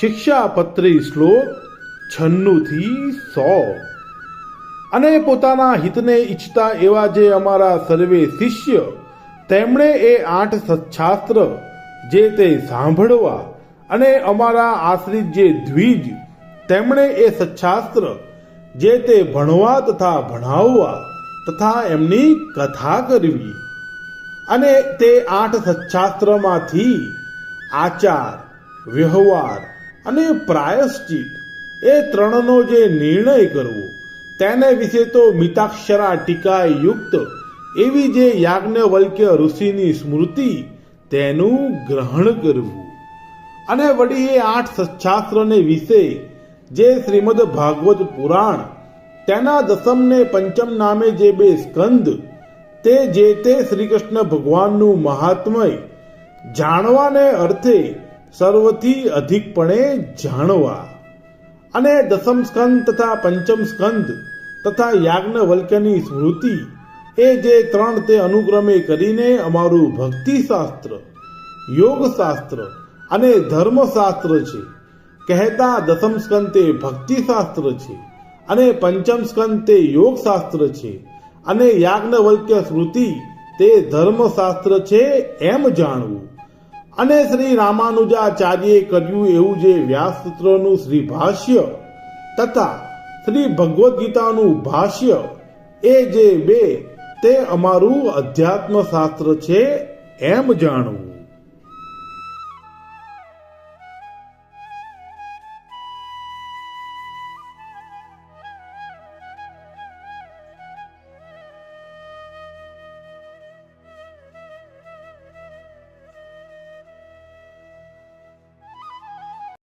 શિક્ષાપત્રી શ્લોક છન્નુંથી સો. અને પોતાના હિતને ઈચ્છતા એવા જે અમારા સર્વે શિષ્ય, તેમણે એ આઠ સત્શાસ્ત્ર જે તે સાંભળવા અને અમારા આશ્રિત જે દ્વિજ, તેમણે એ સત્શાસ્ત્ર જે તે ભણવા તથા ભણાવવા તથા એમની કથા કરવી. અને તે આઠ સત્શાસ્ત્રમાંથી આચાર, વ્યવહાર અને પ્રાયશ્ચિત. એ ત્રણનો જે નિર્ણય કરવો, તેને વિશે તો મિતાક્ષરા ટીકા યુક્ત એવી જે યાજ્ઞવલ્ક્ય ઋષિની સ્મૃતિ, તેનું ગ્રહણ કરવું. અને વળી એ આઠ શાસ્ત્રને વિશે જે શ્રીમદ ભાગવત પુરાણ, તેના દસમ ને પંચમ નામે જે બે સ્કંદ, તે જે તે શ્રી કૃષ્ણ ભગવાનનું મહાત્મય, જાણવાને અર્થે સર્વથી અધિકપણે જાણવા. અને દસમ સ્કંદ તથા પંચમ સ્કંદ તથા યાજ્ઞવલ્ક્યની સ્મૃતિ એ જે ત્રણ તે અનુક્રમે કરીને અમારું ભક્તિશાસ્ત્ર, યોગશાસ્ત્ર યોગ શાસ્ત્ર અને ધર્મશાસ્ત્ર છે. કહેતા દસમ સ્કંદ તે ભક્તિશાસ્ત્ર છે અને પંચમ સ્કંદ તે યોગ શાસ્ત્ર છે અને યાજ્ઞવલ્ક્ય સ્મૃતિ તે ધર્મશાસ્ત્ર છે એમ જાણવું. અને શ્રી રામાનુજાચાર્યે કર્યું એવું જે વ્યાસસૂત્રનું શ્રી ભાષ્ય તથા શ્રી ભગવદ્ ગીતાનું ભાષ્ય, એ જે બે, તે અમારું અધ્યાત્મ શાસ્ત્ર છે એમ જાણવું.